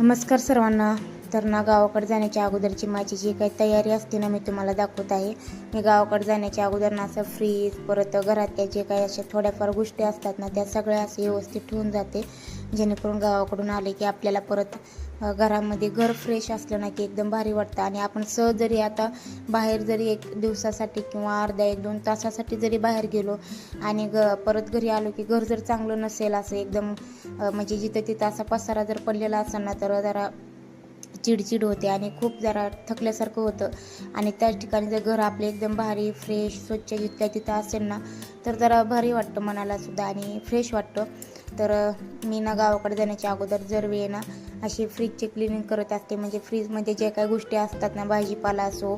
नमस्कार सर्वांना. तर ना गावाकडे जाण्याच्या अगोदरची माझी जी काही तयारी असते ना मी तुम्हाला दाखवत आहे. मी गावाकडे जाण्याच्या अगोदर ना असं फ्रीज परत घरातल्या जे काही अशा थोड्याफार गोष्टी असतात ना त्या सगळ्या असं व्यवस्थित ठेवून जाते. जेणेकरून गावाकडून आले की आपल्याला परत घरामध्ये घर फ्रेश असलं ना की एकदम भारी वाटतं. आणि आपण सहज जरी आता बाहेर जरी एक दिवसासाठी किंवा अर्धा एक दोन तासासाठी जरी बाहेर गेलो आणि ग परत घरी आलो की घर जर चांगलं नसेल असं एकदम म्हणजे जिथं तिथं असा पसारा जर पडलेला असेल ना तर जरा चिडचिड होते आणि खूप जरा थकल्यासारखं होतं. आणि त्याच ठिकाणी जर घर आपले एकदम भारी फ्रेश स्वच्छ जिथल्या तिथं असेल ना तर जरा भारी वाटतं मनाला सुद्धा आणि फ्रेश वाटतं. तर मी ना गावाकडे जाण्याच्या अगोदर जर वेळ ना अशी फ्रीजचे क्लिनिंग करत असते. म्हणजे फ्रीजमध्ये जे काही गोष्टी असतात ना भाजीपाला असो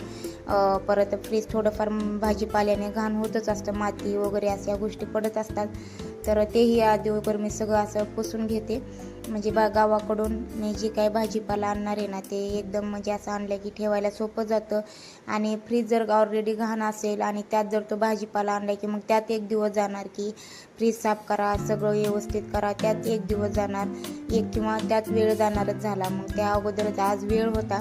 परत फ्रीज थोडंफार भाजीपाल्याने घाण होतच असतं माती वगैरे अशा गोष्टी पडत असतात. तर तेही आधी वगैरे मी सगळं असं पुसून घेते. म्हणजे बा गावाकडून मी जे काही भाजीपाला आणणार आहे ना ते एकदम म्हणजे असं आणलं की ठेवायला सोपं जातं. आणि फ्रीज जर ऑलरेडी घाण असेल आणि त्यात जर तो भाजीपाला आणला की मग त्यात एक दिवस जाणार की फ्रीज साफ करा सगळं व्यवस्थित करा त्यात एक दिवस जाणार. एक किंवा त्यात वेळ जाणारच झाला. मग त्या अगोदरच आज वेळ होता.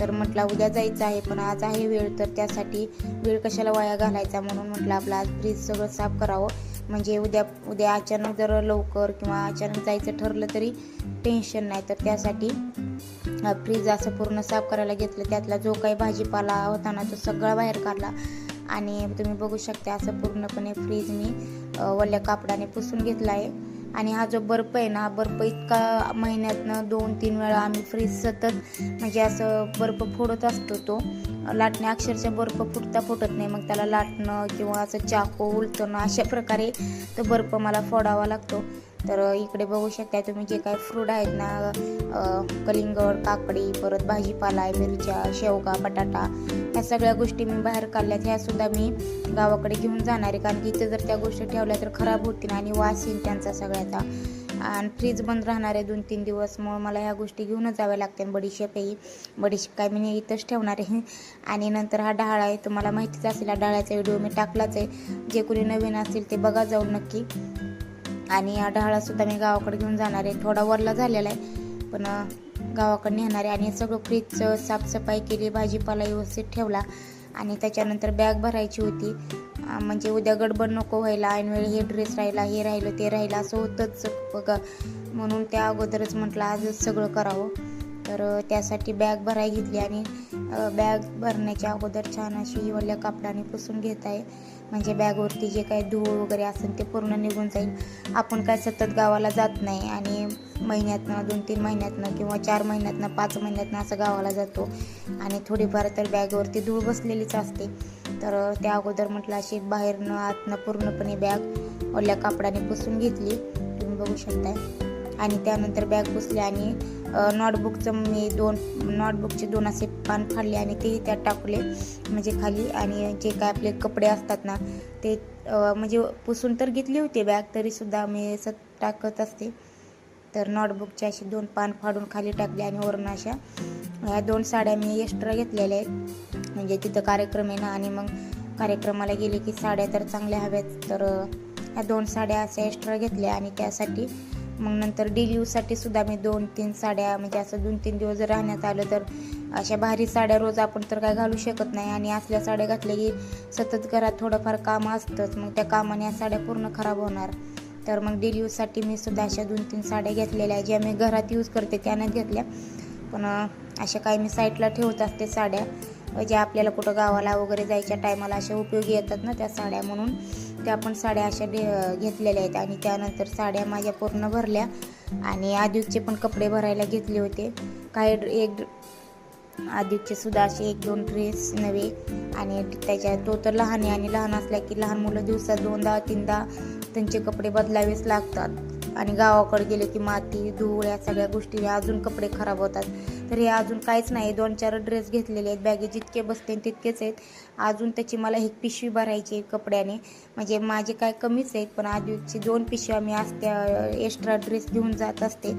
तर म्हटलं उद्या जायचं आहे पण आज आहे वेळ. तर त्यासाठी वेळ कशाला वाया घालायचा म्हणून म्हटलं आपलं आज फ्रीज सगळं साफ करावं. म्हणजे उद्या उद्या अचानक जर लवकर किंवा अचानक जायचं ठरलं तरी टेन्शन नाही. तर त्यासाठी फ्रीज असं पूर्ण साफ करायला घेतलं. त्यातला जो काही भाजीपाला होता ना तो सगळा बाहेर काढला. आणि तुम्ही बघू शकता असं पूर्णपणे फ्रीज मी वल्या कापडाने पुसून घेतला आहे आणि हा जो बर्फ आहे ना बर्फ इतका महिन्यातनं दोन तीन वेळा आम्ही फ्रीज सतत म्हणजे असं बर्फ फोडत असतो तो. लाटणे अक्षरशः बर्फ फुटता फुटत नाही. मग त्याला लाटणं किंवा असं चाकू उलटणं अशा प्रकारे तो बर्फ मला फोडावा लागतो. तर इकडे बघू शकता तुम्ही जे काही फ्रूट आहेत ना कलिंगड काकडी परत भाजीपाला मिरच्या शेवगा बटाटा ह्या सगळ्या गोष्टी मी बाहेर काढल्यात. ह्या सुद्धा मी गावाकडे घेऊन जाणार आहे. कारण की इथे जर त्या गोष्टी ठेवल्या तर खराब होतील आणि वास येईल त्यांचा सगळ्याचा आणि फ्रीज बंद राहणार आहे दोन तीन दिवस. मग मला ह्या गोष्टी घेऊनच जाव्या लागतील बडीशेपही बडीशेप काय मी इथंच ठेवणार आहे. आणि नंतर हा डाळ आहे. तुम्हाला माहितीच असेल हा डाळाचा व्हिडिओ मी टाकलाच आहे. जे कोणी नवीन असेल ते बघा जाऊन नक्की. आणि ढाळासुद्धा मी गावाकडे घेऊन जाणार आहे. थोडा वरला झालेला आहे पण गावाकडे नेणार आहे. आणि सगळं फ्रीजचं साफसफाई केली भाजीपाला व्यवस्थित ठेवला आणि त्याच्यानंतर बॅग भरायची होती. म्हणजे उद्या गडबड नको व्हायला ऐनवेळी हे ड्रेस राहिला हे राहिलं ते राहिलं असं होतंच बघा. म्हणून त्या अगोदरच म्हटलं आजच सगळं करावं. तर त्यासाठी बॅग भराय घेतली आणि बॅग भरण्याच्या अगोदर छान अशी ओल्या कापडाने पुसून घेत आहे. म्हणजे बॅगवरती जे काही धूळ वगैरे असेल ते पूर्ण निघून जाईल. आपण काय सतत गावाला जात नाही आणि महिन्यातनं दोन तीन महिन्यातनं किंवा चार महिन्यातनं पाच महिन्यातनं असं गावाला जातो. आणि थोडीफार तर बॅगवरती धूळ बसलेलीच असते. तर त्या अगोदर म्हटलं अशी बाहेरनं आतनं पूर्णपणे बॅग ओल्या कापडाने पुसून घेतली. तुम्ही बघू शकताय. आणि त्यानंतर बॅग पुसली आणि नोटबुकचं मी दोन नोटबुकचे दोन असे पान फाडले आणि तेही त्यात टाकले म्हणजे खाली. आणि जे काय आपले कपडे असतात ना ते म्हणजे पुसून तर घेतली होती बॅग तरीसुद्धा मी असं टाकत असते. तर नोटबुकचे असे दोन पान फाडून खाली टाकले आणि वरून अशा ह्या दोन साड्या मी एक्स्ट्रा घेतलेल्या आहेत. म्हणजे तिथं कार्यक्रम आहे ना आणि मग कार्यक्रमाला गेले की साड्या तर चांगल्या हव्यात तर ह्या दोन साड्या अशा एक्स्ट्रा घेतल्या आणि त्यासाठी मग नंतर डेली यूजसाठी सुद्धा मी दोन तीन साड्या म्हणजे असं दोन तीन दिवस जर राहण्यात आलं तर अशा भारी साड्या रोज आपण तर काय घालू शकत नाही. आणि असल्या साड्या घातल्या की सतत घरात थोडंफार काम असतंच. मग त्या कामाने या साड्या पूर्ण खराब होणार. तर मग डेली यूजसाठी मी सुद्धा अशा दोन तीन साड्या घेतलेल्या ज्या मी घरात यूज करते त्या नाही घेतल्या. पण अशा काही मी साईटला ठेवत असते साड्या. ज्या आपल्याला कुठं गावाला वगैरे जायच्या टायमाला अशा उपयोगी येतात ना त्या साड्या म्हणून. त्या पण साड्या अशा डे घेतलेल्या आहेत आणि त्यानंतर साड्या माझ्या पूर्ण भरल्या आणि आदिकचे पण कपडे भरायला घेतले होते. काही एक आदिकचे सुद्धा असे एक दोन ड्रेस नवे आणि त्याच्या तो तर लहान आहे आणि लहान असल्या की लहान मुलं दिवसात दोनदा तीनदा त्यांचे कपडे बदलावेच लागतात. आणि गावाकडे गेले की माती धूळ या सगळ्या गोष्टी अजून कपडे खराब होतात. तर हे अजून काहीच नाही. दोन चार ड्रेस घेतलेले आहेत. बॅगे जितके बसते तितकेच आहेत. अजून त्याची मला एक पिशवी भरायची आहे कपड्याने. म्हणजे माझे काय कमीच आहेत पण आधीची दोन पिशव्या मी असत्या एक्स्ट्रा ड्रेस घेऊन जात असते.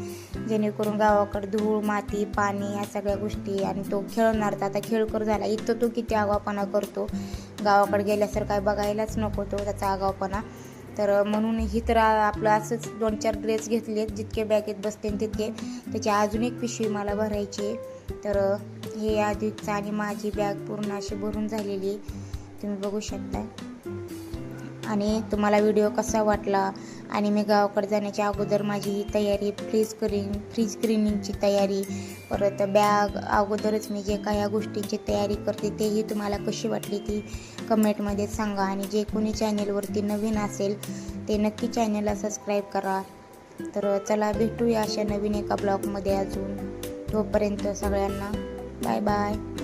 जेणेकरून गावाकडे धूळ माती पाणी या सगळ्या गोष्टी आणि तो खेळणार तर आता खेळकर झाला. इथं तो किती आगावपणा करतो. गावाकडे गेल्यासारखं काय बघायलाच नको तो त्याचा आगावपणा तर म्हणून ही तर आपलं असंच दोन चार ड्रेस आहेत. जितके बॅगेत बसते तितके. त्याची अजून एक पिशवी मला भरायची तर हे आधीचं आणि माझी बॅग पूर्ण अशी भरून झालेली तुम्ही बघू शकता. आणि तुम्हाला व्हिडिओ कसा वाटला आणि मी गावाकडे जाण्याच्या अगोदर माझी ही तयारी फ्री स्क्रीन फ्री स्क्रीनिंगची तयारी परत बॅग अगोदरच मी जे काही या गोष्टींची तयारी करते तेही तुम्हाला कशी वाटली ती कमेंटमध्ये सांगा आणि जे कोणी चॅनेलवरती नवीन असेल ते नक्की चॅनेलला सबस्क्राईब करा. तर चला भेटूया अशा नवीन एका ब्लॉगमध्ये अजून. तोपर्यंत सगळ्यांना बाय बाय.